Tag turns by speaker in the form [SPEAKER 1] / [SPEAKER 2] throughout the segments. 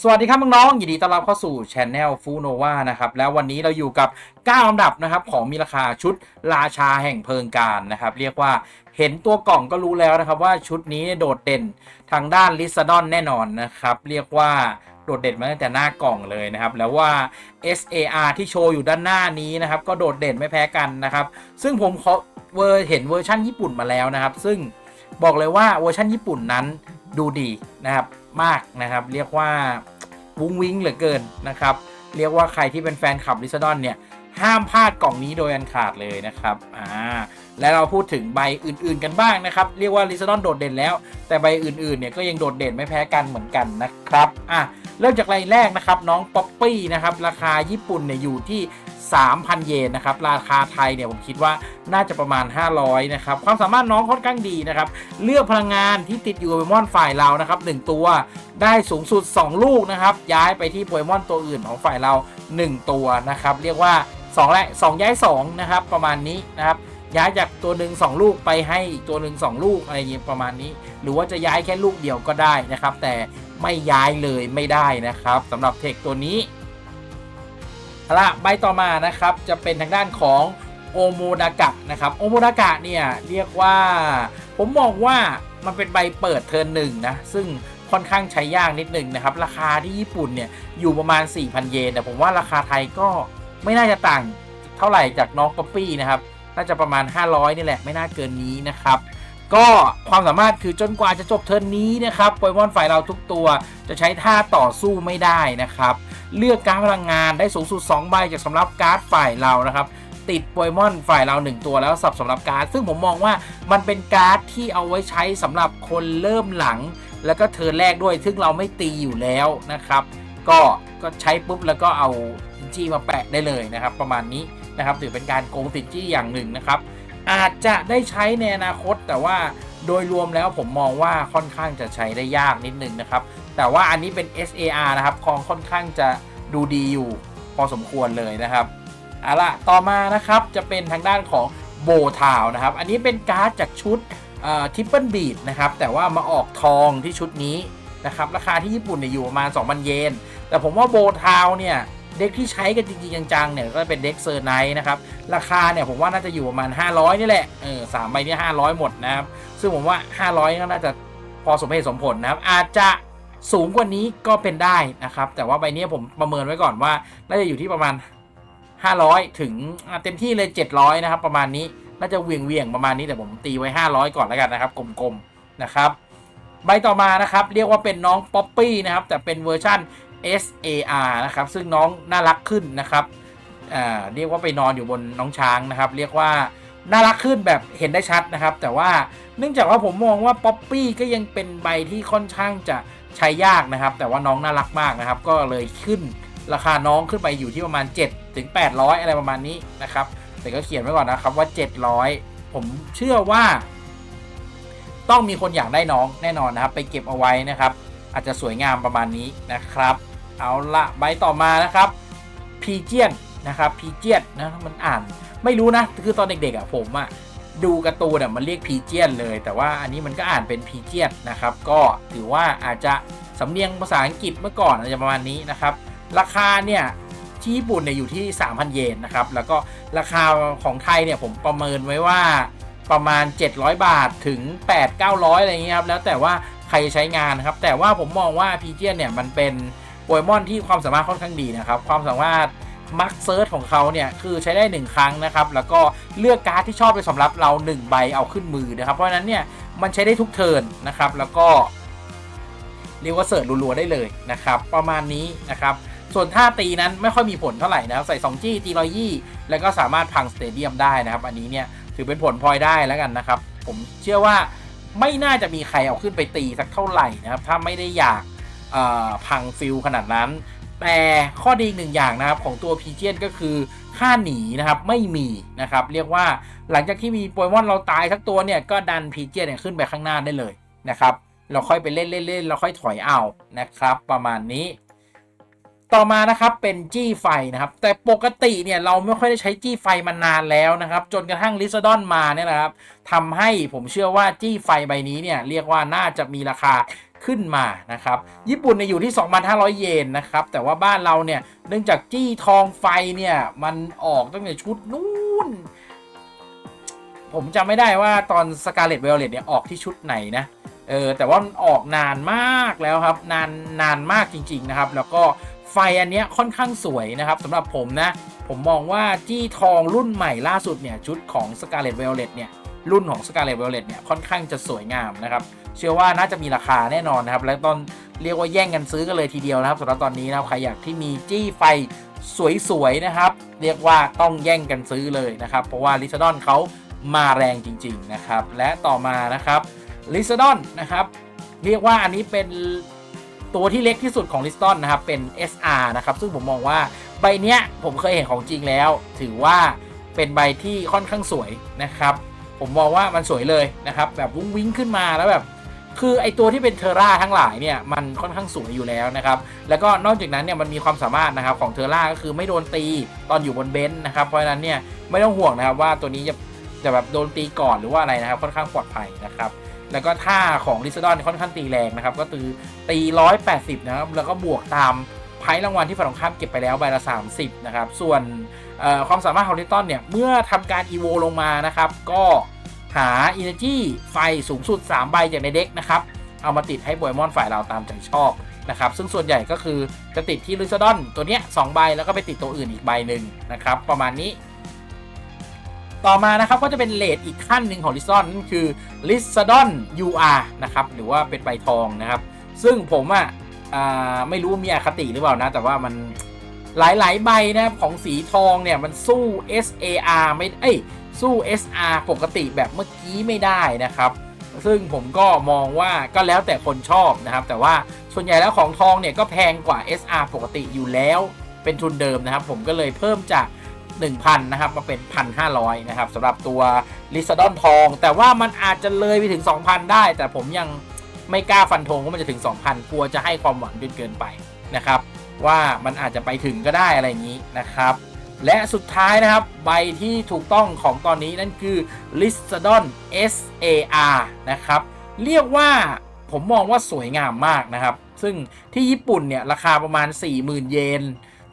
[SPEAKER 1] สวัสดีครับน้องๆยินดีต้อนรับเข้าสู่ช anel ฟูโนวานะครับ แล้ววันนี้เราอยู่กับ 9 อันดับนะครับ ของมีราคาชุดราชาแห่งเพลิงการนะครับ เรียกว่าเห็นตัวกล่องก็รู้แล้วนะครับ ว่าชุดนี้โดดเด่นทางด้านลิซาดอนแน่นอนนะครับ เรียกว่าโดดเด่นมาตั้งแต่หน้ากล่องเลยนะครับ แล้วว่า SAR ที่โชว์อยู่ด้านหน้านี้นะครับ ก็โดดเด่นไม่แพ้กันนะครับ ซึ่งผมเขาเวอร์เห็นเวอร์ชั่นญี่ปุ่นมาแล้วนะครับ ซึ่งบอกเลยว่าเวอร์ชันญี่ปุ่นนั้น ดูดีนะครับมากนะครับ เรียกว่าวุ้งวิ้งเหลือเกินนะครับ เรียกว่าใครที่เป็นแฟนคลับลิซาดอนเนี่ย ห้ามพลาดกล่องนี้โดยอันขาดเลยนะครับอ่า และเราพูดถึงใบอื่นๆกันบ้างนะครับ เรียกว่าลิซาดอนโดดเด่นแล้ว แต่ใบอื่นๆเนี่ยก็ยังโดดเด่นไม่แพ้กันเหมือนกันนะครับอะเริ่มจากใบแรกนะครับน้องป๊อปปี้นะครับราคาญี่ปุ่นเนี่ยอยู่ที่ 3,000 เยนนะครับราคาไทยเนี่ยผมคิดว่าน่าจะประมาณ 500นะครับความสามารถน้องค่อนข้างดีนะครับเลือกพลังงานที่ติดอยู่กับโปเกมอนฝ่ายเรานะครับ1ตัวได้สูงสุด 2 ลูกนะครับย้ายไปที่โปเกมอนตัวอื่นของฝ่ายเรา 1 ตัวนะครับเรียกว่า2และ2ย้าย2นะครับประมาณนี้นะครับ ย้ายจากตัวหนึ่ง2ลูกไปให้ตัวหนึ่ง2ลูกอะไรอย่างนี้ประมาณนี้ หรือว่าจะย้ายแค่ลูกเดียวก็ได้นะครับ แต่ไม่ย้ายเลยไม่ได้นะครับสำหรับเทคตัวนี้เอาละใบต่อมานะครับจะเป็นทางด้านของโอโมดากะนะครับโอโมดากะเนี่ยเรียกว่า ผมมองว่ามันเป็นใบเปิดเทิร์นหนึ่งนะซึ่งค่อนข้างใช้ยากนิดหนึ่งนะครับ ราคาที่ญี่ปุ่นเนี่ยอยู่ประมาณ 4,000 เยนแต่ผมว่าราคาไทยก็ไม่น่าจะต่างเท่าไหร่จากน้องป๊อปปี้นะครับ น่าจะประมาณ 500 นี่แหละ ไม่น่าเกินนี้นะครับ ก็ความสามารถคือจนกว่าจะจบเทิร์นนี้นะครับโปเกมอนฝ่ายเราทุกตัวจะใช้ท่าต่อสู้ไม่ได้นะครับ เลือกการพลังงานได้สูงสุด 2 ใบจากสำหรับการ์ดฝ่ายเรานะครับติดโปเกมอนฝ่ายเรา 1 ตัวแล้วสับสำหรับการ์ด ซึ่งผมมองว่ามันเป็นการ์ดที่เอาไว้ใช้สำหรับคนเริ่มหลัง แล้วก็เทิร์นแรกด้วย ซึ่งเราไม่ตีอยู่แล้วนะครับ ก็ก็ใช้ปุ๊บแล้วก็เอาจีมาแปะได้เลยนะครับ ประมาณนี้ นะครับถือเป็นการโกงติดจี้อย่างหนึ่งนะครับ อาจจะได้ใช้ในอนาคตแต่ว่าโดยรวมแล้วผมมองว่าค่อนข้างจะใช้ได้ยากนิดนึงนะครับ แต่ว่าอันนี้เป็น SAR นะครับคองค่อนข้างจะดูดีอยู่พอสมควรเลยนะครับเอาล่ะต่อมานะครับจะเป็นทางด้านของโบทาวนะครับ อันนี้เป็นการ์ดจากชุดทิปเปิลบีดนะครับ แต่ว่ามาออกทองที่ชุดนี้นะครับ ราคาที่ญี่ปุ่นเนี่ยอยู่ประมาณ 2,000 เยน แต่ผมว่าโบทาวเนี่ย เด็กที่ใช้กันจริงๆจังๆเนี่ยก็เป็นเด็กเซอร์ไนท์นะครับ ราคาเนี่ยผมว่าน่าจะอยู่ประมาณ 500 นี่แหละเออสามใบนี้500 หมดนะครับ ซึ่งผมว่า 500 ก็น่าจะพอสมเหตุสมผลนะครับ อาจจะสูงกว่านี้ก็เป็นได้นะครับ แต่ว่าใบนี้ผมประเมินไว้ก่อนว่าน่าจะอยู่ที่ประมาณ 500 ถึงเต็มที่เลย 700 นะครับ ประมาณนี้น่าจะเวียงเวียงๆประมาณนี้แต่ผมตีไว้ 500 ก่อนแล้วกันนะครับ กลมๆนะครับ ใบต่อมานะครับ เรียกว่าเป็นน้องป๊อปปี้นะครับ แต่เป็นเวอร์ชั่น SAR นะครับ ซึ่งน้องน่ารักขึ้นนะครับเรียกว่าไปนอนอยู่บนน้องช้างนะครับ เรียกว่าน่ารักขึ้นแบบเห็นได้ชัดนะครับ แต่ว่าเนื่องจากว่าผมมองว่าป๊อปปี้ก็ยังเป็นใบที่ค่อนข้างจะใช้ยากนะครับ แต่ว่าน้องน่ารักมากนะครับ ก็เลยขึ้นราคาน้องขึ้นไปอยู่ที่ประมาณ 7 ถึง 800 อะไรประมาณนี้นะครับ แต่ก็เขียนไว้ก่อนนะครับว่า 700 ผมเชื่อว่า ต้องมีคนอยากได้น้องแน่นอนนะครับ ไปเก็บเอาไว้นะครับ อาจจะสวยงามประมาณนี้นะครับ เอาละใบต่อมานะครับพีเจียนนะครับพีเจียนนะมันอ่านไม่รู้นะคือตอนเด็กๆอะผมอะดูการ์ตูนอะมันเรียกพีเจียนเลย แต่ว่าอันนี้มันก็อ่านเป็นพีเจียนนะครับก็ถือว่าอาจจะสำเนียงภาษาอังกฤษเมื่อก่อนอาจจะประมาณนี้นะครับราคาเนี่ยที่ญี่ปุ่นเนี่ยอยู่ที่ 3,000 เยนนะครับแล้วก็ราคาของไทยเนี่ยผมประเมินไว้ว่าประมาณ 700 บาทถึง 8 900 อะไรอย่างเงี้ยครับแล้วแต่ว่าใครจะใช้งานนครับแต่ว่าผมมองว่าพีเจียนเนี่ยมันเป็น โปเกมอนที่ความสามารถค่อนข้างดีนะครับ ความสามารถมักเซิร์ชของเขาเนี่ย คือใช้ได้ 1 ครั้งนะครับ แล้วก็เลือกการ์ดที่ชอบไปสำหรับเรา 1 ใบเอาขึ้นมือนะครับ เพราะฉะนั้นเนี่ย มันใช้ได้ทุกเทิร์นนะครับ แล้วก็เรียกว่าเสิร์ชรัวๆได้เลยนะครับ ประมาณนี้นะครับส่วนท่าตีนั้นไม่ค่อยมีผลเท่าไหร่นะครับ ใส่ 2 จี้ตีรอยยี่แล้วก็สามารถพังสเตเดียมได้นะครับ อันนี้เนี่ยถือเป็นผลพลอยได้แล้วกันนะครับ ผมเชื่อว่าไม่น่าจะมีใครเอาขึ้นไปตีสักเท่าไหร่นะครับ ถ้าไม่ได้อยาก พังฟิลขนาดนั้น แต่ข้อดีอีกหนึ่งอย่างนะครับของตัวพีเจียนก็คือค่าหนีนะครับไม่มีนะครับเรียกว่าหลังจากที่มีโปเกมอนเราตายสักตัวเนี่ยก็ดันพีเจียนขึ้นไปข้างหน้าได้เลยนะครับเราค่อยไปเล่นเล่นเล่นเราค่อยถอยเอานะครับ ประมาณนี้ ต่อมานะครับเป็นจี้ไฟนะครับ แต่ปกติเนี่ยเราไม่ค่อยได้ใช้จี้ไฟมานานแล้วนะครับ จนกระทั่งลิซดอนมาเนี่ยนะครับทำให้ผมเชื่อว่าจี้ไฟใบนี้เนี่ยเรียกว่าน่าจะมีราคา ขึ้นมานะครับ ญี่ปุ่นเนี่ยอยู่ที่ 2,500 เยนนะครับ แต่ว่าบ้านเราเนี่ยเนื่องจากจี้ทองไฟเนี่ยมันออกตั้งแต่ชุดนู้น ผมจำไม่ได้ว่าตอนสกาเลตเวลเลตเนี่ยออกที่ชุดไหนนะเออแต่ว่ามันออกนานมากแล้วครับ นานนานมากจริง ๆนะครับ แล้วก็ไฟอันเนี้ยค่อนข้างสวยนะครับสำหรับผมนะ ผมมองว่าจี้ทองรุ่นใหม่ล่าสุดเนี่ยชุดของ Scarlet Violet เนี่ย รุ่นของ Scarlet Violet เนี่ยค่อนข้างจะสวยงามนะครับเชื่อว่าน่าจะมีราคาแน่นอนนะครับและตอนเรียกว่าแย่งกันซื้อกันเลยทีเดียวนะครับสำหรับตอนนี้นะครับใครอยากที่มีจี้ไฟสวยๆนะครับ เรียกว่าต้องแย่งกันซื้อเลยนะครับเพราะว่าลิซ a ดอนเขามาแรงจริง ๆนะครับและต่อมานะครับลิซ a ดอนนะครับเรียกว่าอันนี้เป็นตัวที่เล็กที่สุดของลิสตันนะครับ เป็น SR นะครับ ซึ่งผมมองว่าใบเนี้ยผมเคยเห็นของจริงแล้ว ถือว่าเป็นใบที่ค่อนข้างสวยนะครับ ผมมองว่ามันสวยเลยนะครับ แบบวุ้งวิ้งขึ้นมาแล้วแบบ คือไอตัวที่เป็นเทอร่าทั้งหลายเนี่ยมันค่อนข้างสวยอยู่แล้วนะครับ แล้วก็นอกจากนั้นเนี่ยมันมีความสามารถนะครับของเทอร่าก็คือไม่โดนตีตอนอยู่บนเบนซ์นะครับ เพราะฉะนั้นเนี่ยไม่ต้องห่วงนะครับว่าตัวนี้จะจะแบบโดนตีก่อนหรือว่าอะไรนะครับ ค่อนข้างปลอดภัยนะครับแล้วก็ท่าของลิซดอนค่อนข้างตีแรงนะครับ ก็คือตี 180 นะครับ แล้วก็บวกตามไพ่รางวัลที่ฝั่งตรงข้ามเก็บไปแล้วใบละ 30 นะครับ ส่วนความสามารถของลิซดอนเนี่ย เมื่อทำการอีโวลงมานะครับ ก็ หา Energy ไฟสูงสุด 3 ใบจากในเด็กนะครับ เอามาติดให้โปเกมอนฝ่ายเราตามใจชอบนะครับ ซึ่งส่วนใหญ่ก็คือจะติดที่ลิซดอนตัวเนี้ยสใบแล้วก็ไปติดตัวอื่นอีกใบหนึ่งนะครับ ประมาณนี้ ต่อมานะครับก็จะเป็นเลทอีกขั้นหนึ่งของลิซอนนั่นคือลิซดอน UR นะครับหรือว่าเป็นใบทองนะครับ ซึ่งผมอะอะไม่รู้มีอคติหรือเปล่านะ แต่ว่ามันหลาย ๆ ใบนะครับของสีทองเนี่ยมันสู้ SAR ไม่เอ้ย สู้ SR ปกติแบบเมื่อกี้ไม่ได้นะครับ ซึ่งผมก็มองว่าก็แล้วแต่คนชอบนะครับ แต่ว่าส่วนใหญ่แล้วของทองเนี่ยก็แพงกว่า SR ปกติอยู่แล้วเป็นทุนเดิมนะครับ ผมก็เลยเพิ่มจาก 1,000 นะครับ มาเป็น 1,500 นะครับสำหรับตัวลิซ a ดอนทอง แต่ว่ามันอาจจะเลยไปถึง 2,000 ได้ แต่ผมยังไม่กล้าฟันธงว่ามันจะถึง 2,000 กลัวจะให้ความหวังจนเกินไปนะครับ ว่ามันอาจจะไปถึงก็ได้อะไรอย่างนี้นะครับ และสุดท้ายนะครับใบที่ถูกต้องของตอนนี้นั่นคือ l i s t o n SAR นะครับ เรียกว่าผมมองว่าสวยงามมากนะครับ ซึ่งที่ญี่ปุ่นเนี่ย ราคาประมาณ 40,000 เยน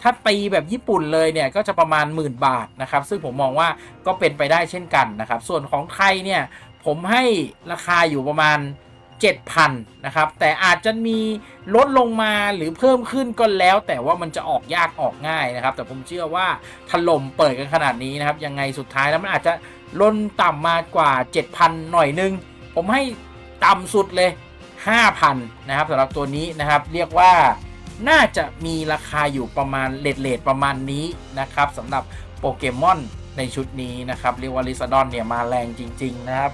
[SPEAKER 1] ถ้าตีแบบญี่ปุ่นเลยเนี่ย ก็จะประมาณหมื่นบาทนะครับ ซึ่งผมมองว่าก็เป็นไปได้เช่นกันนะครับ ส่วนของไทยเนี่ย ผมให้ราคาอยู่ประมาณ 7,000 นะครับ แต่อาจจะมีลดลงมาหรือเพิ่มขึ้นก็แล้ว แต่ว่ามันจะออกยากออกง่ายนะครับ แต่ผมเชื่อว่าถล่มเปิดกันขนาดนี้นะครับ ยังไงสุดท้ายแล้วมันอาจจะล้นต่ำมากว่า 7,000 หน่อยนึง ผมให้ต่ำสุดเลย 5,000 นะครับสำหรับตัวนี้นะครับ เรียกว่าน่าจะมีราคาอยู่ประมาณเลทเลทประมาณนี้นะครับสำหรับโปเกมอนในชุดนี้นะครับเรียกว่าลิซาดอนเนี่ยมาแรงจริง ๆ นะครับ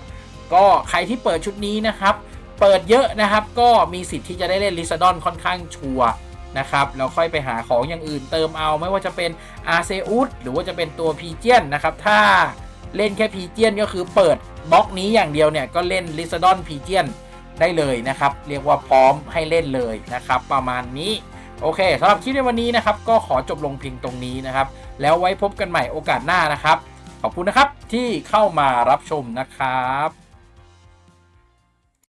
[SPEAKER 1] ก็ใครที่เปิดชุดนี้นะครับ เปิดเยอะนะครับ ก็มีสิทธิ์ที่จะได้เล่นลิซาดอนค่อนข้างชัวนะครับแล้วค่อยไปหาของอย่างอื่นเติมเอาไม่ว่าจะเป็นอาเซอุสหรือว่าจะเป็นตัวพีเจียนนะครับ ถ้าเล่นแค่พีเจียนก็คือเปิดบล็อกนี้อย่างเดียวเนี่ย ก็เล่นลิซาดอนพีเจียนได้เลยนะครับ เรียกว่าพร้อมให้เล่นเลยนะครับ ประมาณนี้ โอเคสำหรับคลิปในวันนี้นะครับ ก็ขอจบลงเพียงตรงนี้นะครับ แล้วไว้พบกันใหม่โอกาสหน้านะครับ ขอบคุณนะครับที่เข้ามารับชมนะครับ